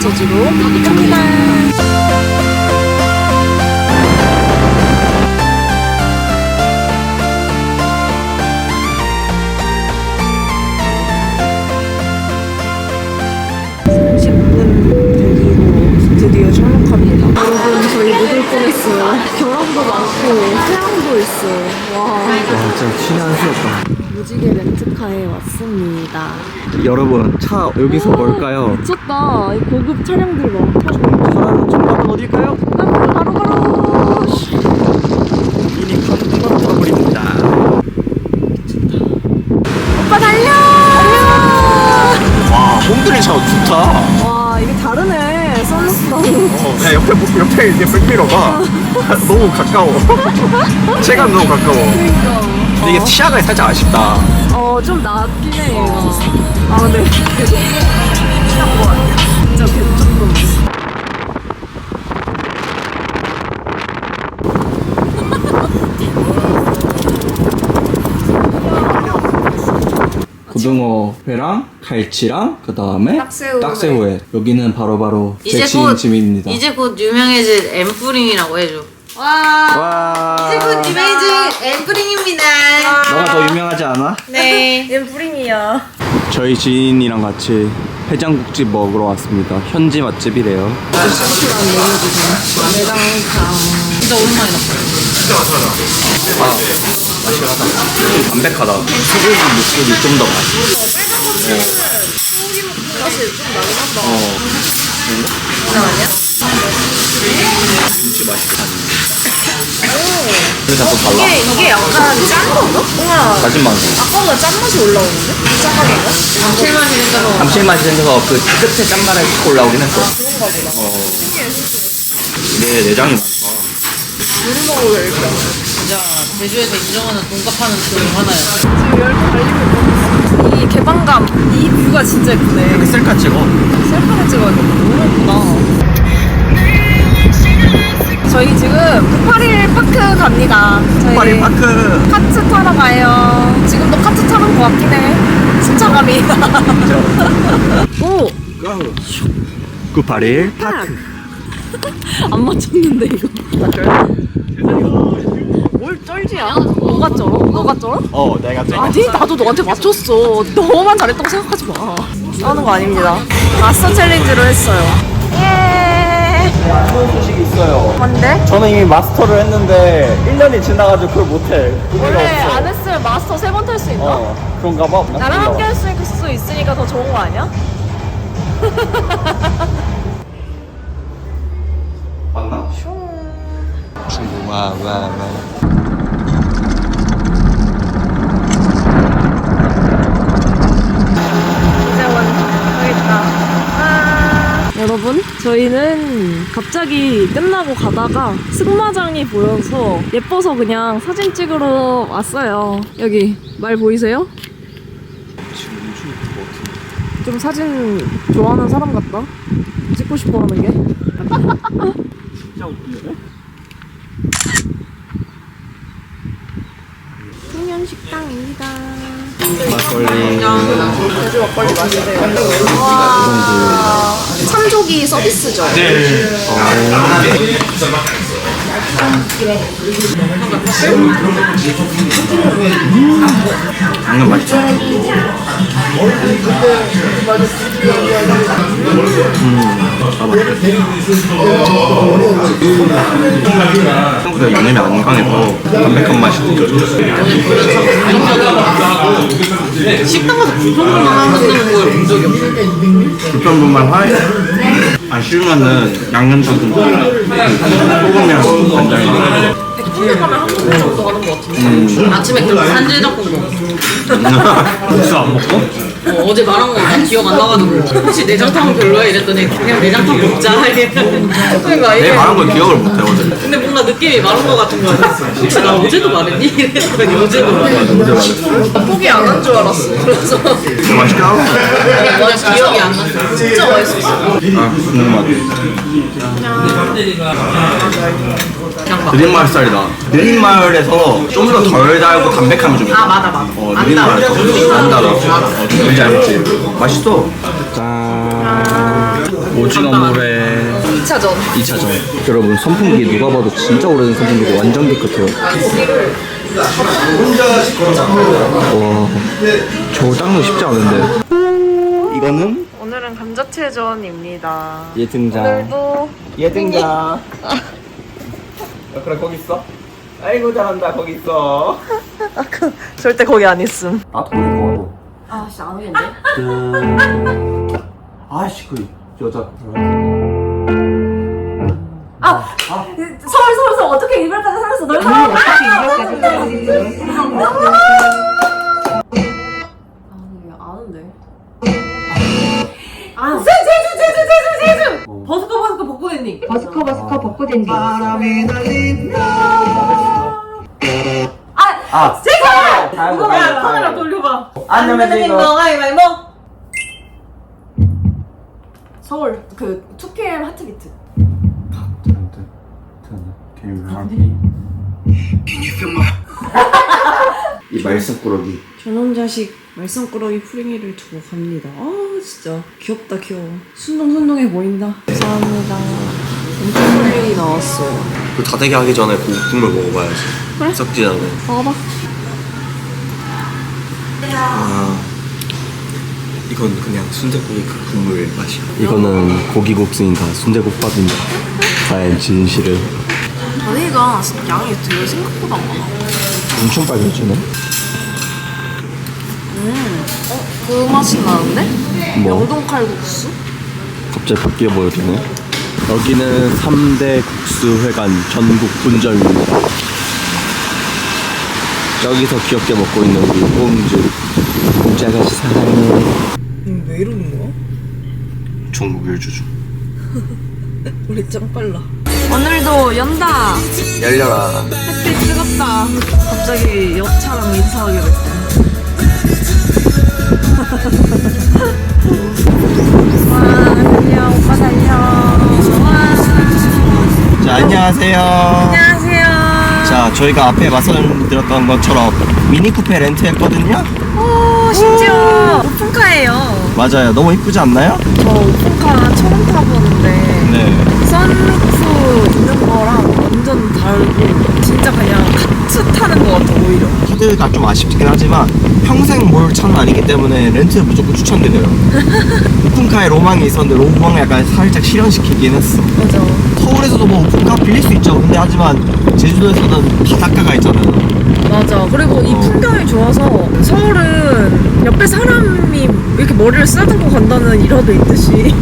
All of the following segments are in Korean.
제주로 갑니다. 드디어 착륙합니다. 여러분 저희 늦을 뻔했어요. 결함도 많고 있어. 와와 진짜 신의 한 수였다 무지개 렌트카에 왔습니다. 여러분 차 여기서 뭘까요? 미쳤다. 이 고급 차량들 봐. 차라는 정답은 어딜까요? 바로 바로. 미니 컨버터블입니다 오빠 달려. 와 홈드린 차 좋다 와 이게 다르네. 썬루프랑. 어, 야 옆에 보- 옆에 이제 백미러가 너무 가까워 체감 너무 가까워. 근데 이게 시야가 살짝 아쉽다 어 좀 낫긴 해. 이거. 아 아니야? 진짜 계속 조금. 고등어 회랑 갈치랑 그 다음에 딱새우회. 딱새우회 여기는 바로바로 제 이제 지인 곧 집입니다 이제 곧 유명해질 엠프링이라고 해줘. 와. 와 이제 곧 유명해질 엠프링입니다. 너가 더 유명하지 않아? 네. 얘 뿌링이야. 저희 지인이랑 같이 해장국집 먹으러 왔습니다 현지 맛집이래요 진짜 오랜만이다. 아 맛이 하다 좀 담백하다 소고기 육즙이 좀더 맛있어 사실 좀 나긴 한다. 어 장난 아니야? 김치 맛있게 다니네 그래서 또 달라 이게 이게 약간 짠 건가? 우와. 다진 마늘 아까보다 짠맛이 올라오는데? 짜파게인가? 감칠맛이 생겨서 감칠맛이 생겨서 그 끝에 짠맛이 확 올라오긴 했어 그런가 보다. 어. 내 내장이 많다 물 먹으려 이렇게. 진짜 제주에서 인정하는 돈값하는 그 하나야. 지금 열도 달리고 있어. 이 개방감, 이 뷰가 진짜 예쁘네. 셀카 찍어 셀카를 찍어야겠다. 너무 예쁘다. 저희 지금 981 파크 갑니다. 저희 파리 파크 카트 타러 가요. 지금도 카트 타는 것 같긴 해. 승차감이. 오! 981 파크 안 맞췄는데 이거. 뭘 쩔지야? 너가 쩔어? 너가 쩔어? 어 내가 찍어 아니 나도 너한테 맞췄어. 너만 잘했다고 생각하지 마. 싸우는 거 아닙니다. 마스터 챌린지로 했어요. 예. 좋은 소식이 있어요 뭔데? 저는 이미 마스터를 했는데 1년이 지나가지고 그걸 못해 의미가 원래 없어 안 했으면 마스터 세 번 탈 수 있나? 어 그런가 봐 나랑 함께 할 수 있으니까 더 좋은 거 아니야? 여기 있다. 아. 여러분, 저희는 갑자기 끝나고 가다가 승마장이 보여서 예뻐서 그냥 사진 찍으러 왔어요. 여기 말 보이세요? 좀 사진 좋아하는 사람 같다. 찍고 싶어 하는 게. 진짜 웃기네 풍년 식당입니다. 막걸리 제주 막걸리 맛있대요. 와, 참조기 서비스죠? 네 당근 맛있다 생각보다 양념이 안 강해서 담백한 맛이 식당 가서 불평만 하는 걸 본 적이 없어. 불편분만 하에 안 싫으면은 양념장 좀 소금이랑 간장이랑 백분에 가면 한국 정도 가는 것 같은데. 음. 아침에 그 산지덮국 먹어. 국수 안 먹고? 어, 어제 말한 거 나 기억 안 나가지고 혹시 내장탕 별로야? 이랬더니 그냥 내장탕 먹자 그러니까 내 이게 말한 걸 기억을 못해 어제. 근데 뭔가 느낌이 마른 거 같은 거야. 혹시 나 어제도 말했니? 이랬더니 어제도 말했니 어제 말했어. 포기 안 한 줄 알았어. 그래서 맛있게 하고. 나 기억이 안 났어. 진짜 맛있었어. 아 궁금하다 그냥 쌀이다. 느린마을에서 좀 더 덜 달고 담백함이 좀 있어 아 맞아 맞아. 어안 느린마을에서 달아. 안달 아어 뭔지 알지? 맛있어. 짠 오징어 물에 2차전. 2차전. 여러분 선풍기 누가 봐도 진짜 오래된 선풍기고 완전 깨끗해요. 와 저거 닦는 거 쉽지 않은데. 이거는? 오늘은 감자채전입니다. 얘 등장. 오늘도 얘 등장. 야 그래 거기 있어? 아이고 잘한다 거기 있어. 아까 절대 거기 안 있음. 나도 거기 가고 아씨 안 오겠네 그... 아씨 그 여자. 서울 서울 서울. 어떻게 이별까지 살았어? 널 사랑 아는데 아 제주 제주 제주 제주 버스커 버스커 벚꽃 엔딩 버스커 버스커 벚꽃 엔딩 아 이거 먹어요. 봐 카메라 돌려봐 안녕하세요. 안녕하세요 너가 이말모 서울 그 2PM 하트비트 이 말썽꾸러기 저놈 자식 말썽꾸러기 풀잉이를 두고 갑니다. 아 진짜 귀엽다 귀여워. 순둥순둥해 보인다. 감사합니다. 엄청 풀링이 나왔어. 그 다대기 하기 전에 그 국물 먹어봐야지 그래? 썩지 않아 봐봐. 아 이건 그냥 순대국이 그 국물 맛이야. 이거는 고기국수인가 순대국밥인가 나의 진실을. 다대기가 양이 되게 생각보다 많아. 엄청 빨개지네. 그 맛이 나는데? 뭐? 영동 칼국수? 갑자기 바뀌어 보이네. 여기는 3대 국수회관 전국 분점입니다 여기서 귀엽게 먹고 있는 우리 꽁주 꽁주 아가씨 사랑해 왜 이러는 거야? 중국 일주주 우리 짱 빨라. 오늘도 연다. 열려라. 햇빛 뜨겁다. 갑자기 옆차랑 인사하게 됐대. 와 달려 오빠 달려. 와 자 안녕하세요. 안녕하세요 자 저희가 앞에 말씀드렸던 것처럼 미니 쿠페 렌트했거든요? 오 심지어 오픈카예요. 맞아요. 너무 이쁘지 않나요? 저 오픈카 처음 타보는데 네. 선루프 있는 거랑 완전 다르고 진짜 그냥 카트 타는 것 같아 오히려. 카드가 좀 아쉽 긴 하지만 평생 몰 차는 아니기 때문에 렌트 무조건 추천드려요. 오픈카에 로망이 있었는데 로망을 약간 살짝 실현시키긴 했어. 맞아. 서울에서도 뭐 오픈카 빌릴 수 있죠. 근데 하지만 제주도에서는 바닷가가 있잖아요 맞아. 그리고 이 풍경이 좋아서 서울은 옆에 사람이 이렇게 머리를 쓰다듬고 간다는 일화도 있듯이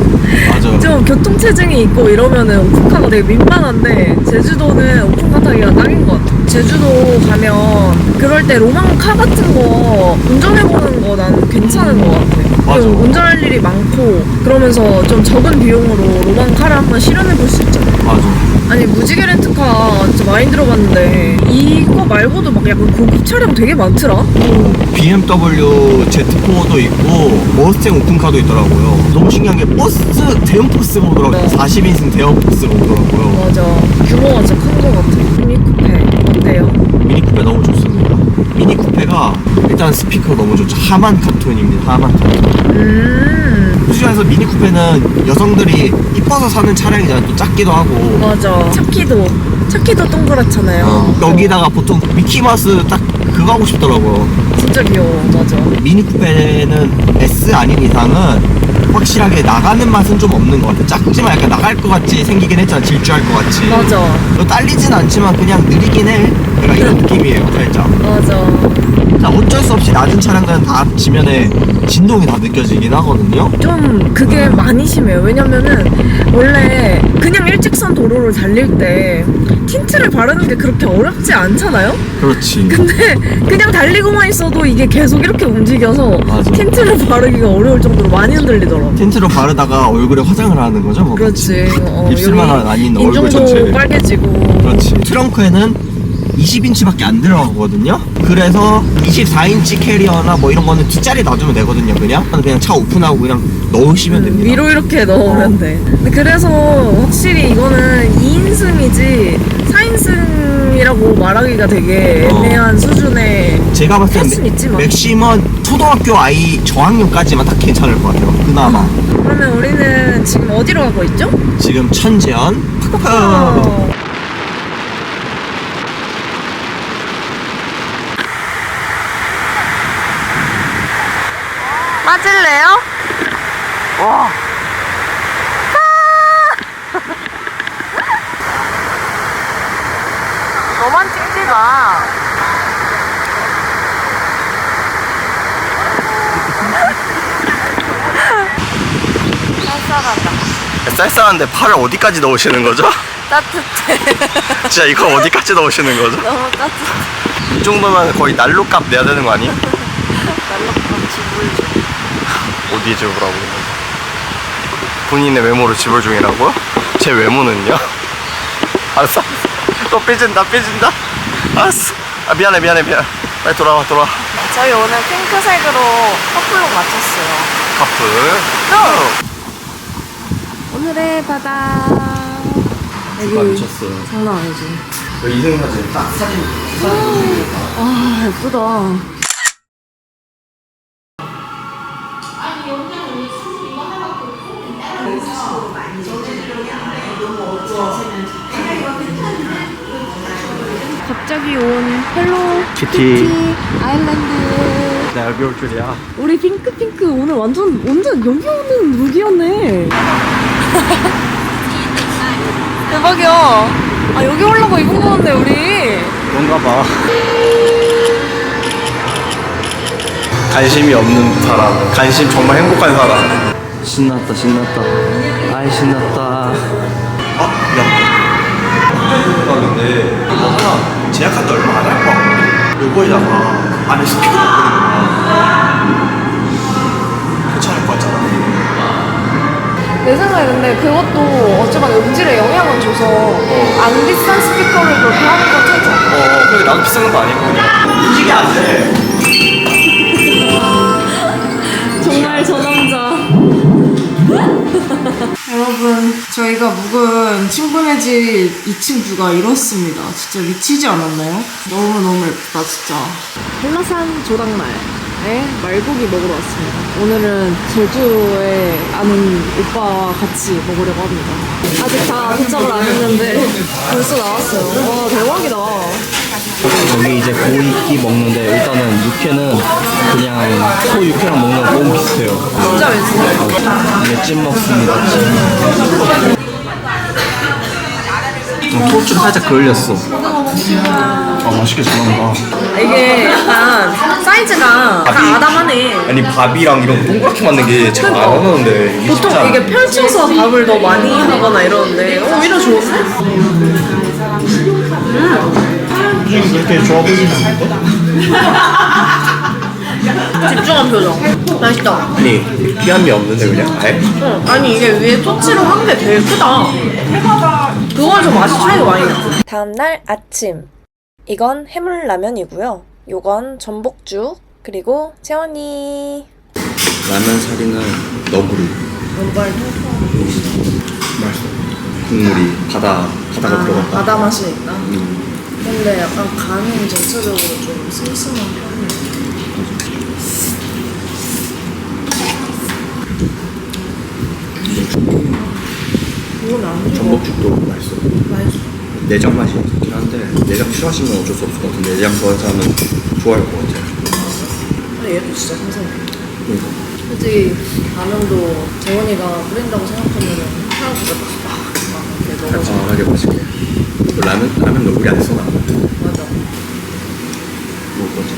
맞아 좀 교통체증이 있고 이러면은 오픈카가 되게 민망한데 제주도는 오픈카 타기가 딱인 것 같아. 제주도 가면 그럴 때 로망카 같은 거 운전해보는 거 난 괜찮은 것 같아. 맞아. 좀 운전할 일이 많고 그러면서 좀 적은 비용으로 로망카를 한번 실현해볼 수 있잖아. 맞아 아니 무지개 렌트카 진짜 많이 들어봤는데 말고도 막 약간 고급 차량 되게 많더라. BMW Z4도 있고 머스탱 오픈카도 있더라고요 너무 신기한 게 버스 대형 버스가 오더라고요 네. 40인승 대형 버스가 오더라고요 맞아. 규모가 진짜 큰 것 같아. 미니쿠페 어때요? 미니쿠페 너무 좋습니다 미니쿠페가 일단 스피커 너무 좋죠 하만 카톤입니다 하만 카톤 음 솔직해서 미니쿠페는 여성들이 이뻐서 사는 차량이잖아요 또 작기도 하고 맞아. 차키도 차키도 동그랗잖아요. 어, 여기다가 보통 미키마우스 딱 그거 하고 싶더라고요 진짜 귀여워. 맞아. 미니쿠페는 S 아닌 이상은 확실하게 나가는 맛은 좀 없는 것 같아 작지만 약간 나갈 것 같이 생기긴 했잖아 질주할 것 같이 맞아. 또 딸리진 않지만 그냥 느리긴 해 약간 이런 느낌이에요 살짝 맞아. 자, 어쩔 수 없이 낮은 차량들은 다 지면에 진동이 다 느껴지긴 하거든요 좀 그게 많이 심해요. 왜냐면은 원래 그냥 일직선 도로를 달릴 때 틴트를 바르는 게 그렇게 어렵지 않잖아요? 그렇지 근데 그냥 달리고만 있어도 이게 계속 이렇게 움직여서 맞아. 틴트를 바르기가 어려울 정도로 많이 흔들리더라고. 틴트로 바르다가 얼굴에 화장을 하는 거죠 뭐 그렇지. 어, 입술만 여기 아닌 얼굴 인중도 전체 빨개지고. 그렇지 트렁크에는 20인치밖에 안 들어가거든요 그래서 24인치 캐리어나 뭐 이런 거는 뒷자리 놔주면 되거든요 그냥 그냥 차 오픈하고 그냥 넣으시면 됩니다 음, 위로 이렇게 넣으면 어. 돼. 근데 그래서 확실히 이거는 2인승이지 4인승 이 중이라고 말하기가 되게 어. 애매한 수준의 제가 봤을 할순때 있지만. 맥시멈 초등학교 아이 저학년까지만 딱 괜찮을 것 같아요. 그나마 그러면 우리는 지금 어디로 가고 있죠? 지금 천재현 어. 맞을래요? 와. 너만 찍지 마. 쌀쌀하다. 쌀쌀한데 팔을 어디까지 넣으시는 거죠? 따뜻해. 진짜 이거 어디까지 넣으시는 거죠? 너무 따뜻해. 이 정도면 거의 난로값 내야 되는 거 아니에요? 날락감 지불 중. 어디에 집으라고? 본인의 외모로 지불 중이라고요? 제 외모는요? 알았어 또 삐진다 삐진다 알았어 아 미안해 미안해 미안해 빨리 돌아와 돌아와 저희 오늘 핑크색으로 커플룩 맞췄어요. 커플 오늘의 바다. 여기 미쳤어요 장난 아니지. 이승 사진 딱 사진 아 예쁘다. 갑자기 온 헬로 키티 아일랜드. 나 여기 올 줄이야 우리 핑크핑크 오늘 완전 완전 여기 오는 룩이었네. 대박이야. 아 여기 오려고 입은 거였네 우리. 그런가 봐 관심이 없는 사람 관심 정말 행복한 사람 신났다 신났다 아이 신났다 아, 야. 근데 이거 하나 제약한 지 얼마 안 할 거 같거든? 요거에다가 안에 스피커 넣고 괜찮을 것 내 생각에 근데 그것도 어쩌면 음질에 영향을 줘서 안 비싼 스피커를 그렇게 하는 건 최죠. 어, 그게 나도 비싼 거 아니고 그냥. 인식이 안 돼. 정말 저 남자. 여러분, 저희가 묵은 친구네 집 2층 뷰가 이렇습니다. 진짜 미치지 않았나요? 너무너무 예쁘다, 진짜. 한라산 조당말 에 말고기 먹으러 왔습니다. 오늘은 제주에 아는 오빠와 같이 먹으려고 합니다. 아직 다 도착을 안 했는데 벌써 나왔어요. 와, 대박이다. 여기 이제 고이끼 먹는데 일단은 육회는 그냥 소 육회랑 먹는 거 너무 비슷해요 진짜 맛있어. 이게 찜 먹습니다 찜 어, 토좀 살짝 그을렸어 아, 맛있게 잘 나온다. 이게 약간 사이즈가 다 밥이- 아담하네. 아니, 밥이랑 이런 거 동그랗게 만든 게잘안 그러니까. 하는데. 이게 보통 진짜 이게 펼쳐서 밥을 더 많이 하거나 이러는데 어, 오히려 좋은데? 그렇게 좋아 보이진 않는데? 집중한 표정 맛있다 아니, 피한미 없는데 그냥 아예? 어, 아니 이게 위에 토치로 한 게 되게 크다 그거에서 맛이 차이가 많이 나. 다음날 아침. 이건 해물라면이고요. 요건 전복죽 그리고 채원이. 라면 사리는 너구리. 면발 맛있어. 국물이 바다 바다가 들어갔다. 바다 맛이 있다 음. 근데 약간 간은 전체적으로 좀 슴슴한 편이에요 이건 안 좋아 전복죽도 맛있어 맛있어 내장 맛이 있긴 한데 내장 싫어하시면 어쩔 수 없을 것 같은데 내장 좋아하는 사람은 좋아할 것 같아요. 근데 얘도 진짜 신선해. 그러니까. 솔직히 라면도 재원이가 끓인다고 생각하면 생각보다 막, 막 이렇게 넣어서 깔끔하게 맛있게. 그 라면 라면 너구리 안 써놔 맞아. 먹을 거지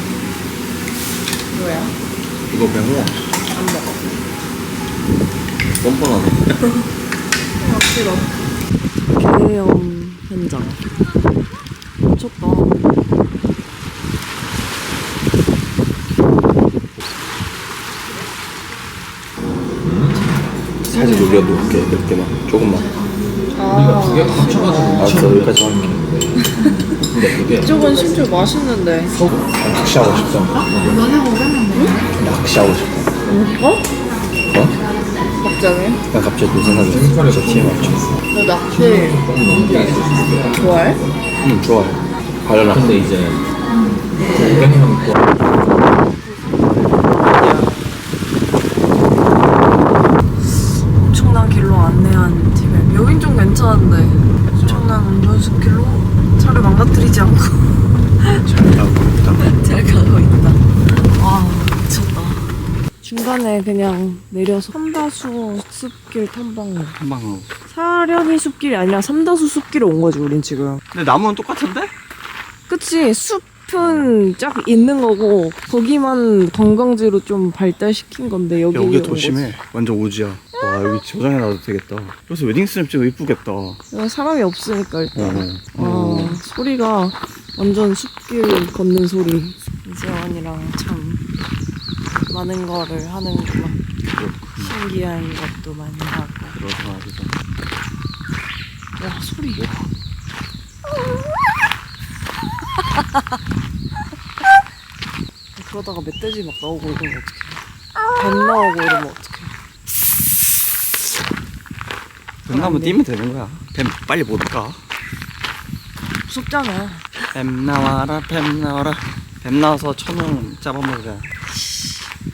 뭐야? 이거 그냥 먹어 안 먹어. 뻔뻔하네. 아 싫어. 개연 현장. 미쳤다. 살짝 올려놓을게 몇 개만 조금만. 아. 알았어 여기까지 할게 근데 그게 이쪽은 심지어 맛있는데. 낚시하고 싶다. 낚시하고 싶다. 어? 어? 갑자기? 그냥 갑자기 그 생각이 들었어 제 TMI 죠너 낚시 좋아해? 응 좋아해 과연 근데 이제 형이 또 엄청난 길로 안내한 팀에 여긴 좀 괜찮은데 엄청난 운전수길로 차를 망가뜨리지 않고 잘 가고 있다. 잘 가고 있다. 와 미쳤다. 중간에 그냥 내려서 삼다수 숲길 탐방로. 한방. 사려니 숲길이 아니라 삼다수 숲길에 온 거지 우린 지금. 근데 나무는 똑같은데? 그치 숲은 쫙 있는 거고 거기만 관광지로 좀 발달시킨 건데 여기 여기 온 도심에 완전 오지야. 와 여기 저장해 놔도 되겠다. 여기서 웨딩 스냅 찍어 이쁘겠다. 어. 거지. 여기 사람이 없으니까 일단. 아, 소리가 완전 숲길 걷는 소리. 이재원이랑 참 많은 거를 하는구나. 신기한 것도 많이 하고. 그러다 말이죠. 와, 소리. 그러다가 멧돼지 막 나오고 이러면 어떡해. 뱀 나오고 이러면 어떡해. 뱀나무 뛰면 되는 거야. 뱀 빨리 못 가. 무섭잖아. 뱀 나와라 뱀 나와라. 뱀 나와서 천원 잡아먹자.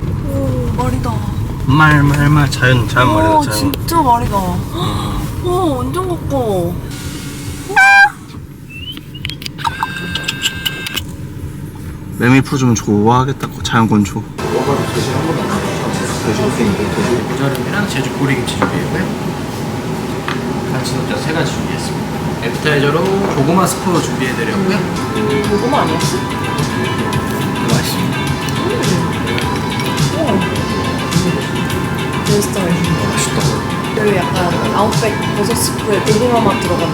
오, 말이다. 말 말 말 자연 자연 오, 말이다 자연. 진짜 말이다. 와, 완전 가까워. 매미 풀좀 좋아하겠다. 자연 건조. 고자름이랑 제주 보리김치 준비했고요. 같이 넣자 세 가지 준비했습니다. 애프타이저로 고구마 스프 준비해드렸고요. 고구마 아니었어? 내 스타일. 맛있다. 여기 약간 아웃백 버섯 스프에 고구마 맛 들어간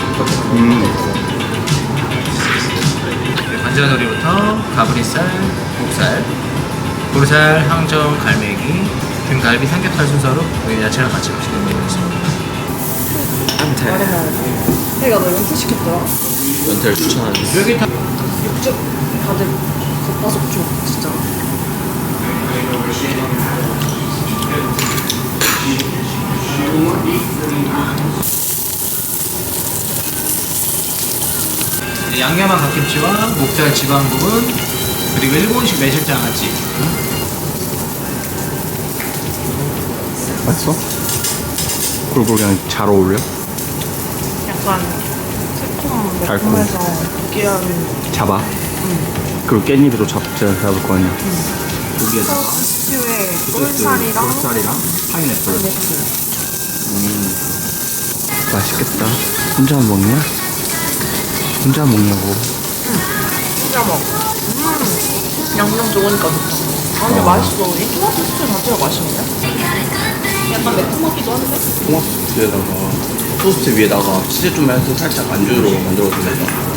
음. 관자놀이부터 가브리살, 목살, 보르살, 항정, 갈매기, 등갈비, 삼겹살 순서로 야채랑 같이 맛있게 먹겠습니다. 내가 너 연태 시켰더라? 연태를 추천하지. 여기 다 육즙 가득 겉바속촉 진짜. 양념한 갓김치와 목살 지방 부분 그리고 일본식 매실 장아찌 맛있어? 그리고 그냥 잘 어울려? 약간 새콤 달콤. 매콤해서 느끼한 잡아. 그리고 깻잎으로 잡, 제가 잡을 거 아니야. 고기에다가 스튜 에 꿀살이랑 쌀이랑 파인애플. 음. 맛있겠다. 혼자 먹냐? 혼자 먹냐고. 진짜 먹. 음, 양념 좋으니까 좋다. 아 근데 맛있어. 이 토마토 스튜 자체가 맛있는데? 약간 매콤하기도 한데? 토마토 소스에다가 토스트 위에다가 치즈 좀 해서 살짝 안주로 만들어도 되겠다.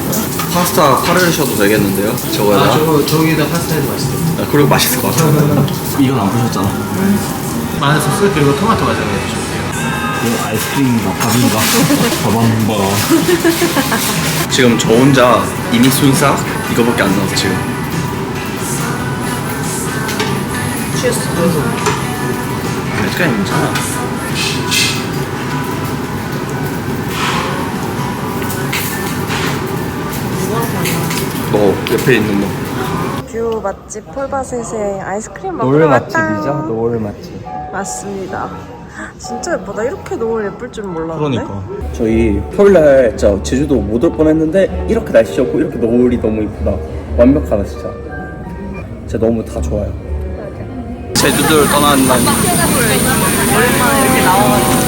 파스타 파르셔도 되겠는데요? 아, 저거에다가? 저, 저기다 파스타 해도 맛있어요 아, 그리고 맛있을 것 같아. 이건 안 부셨잖아. 마늘 소스 그리고 토마토 과자 해주시면 돼요 이거 아이스크림인가 밥인가? 밥한바. 지금 저 혼자 이미 순삭 이거밖에 안 나왔어 지금. 취했어. 시간이 괜찮아. 너 옆에 있는 거. 뷰 맛집 폴바셋에 아이스크림 먹으러 노을 왔다. 맛집이죠? 노을 맛집. 맞습니다. 진짜 예쁘다. 이렇게 노을 예쁠 줄 몰랐는데. 그러니까. 저희 토요일날 진짜 제주도 못 올 뻔했는데 이렇게 날씨 좋고 이렇게 노을이 너무 이쁘다. 완벽하다 진짜. 진짜 너무 다 좋아요. 제주도를 떠나는 날 오랜만에 이렇게 나와가지고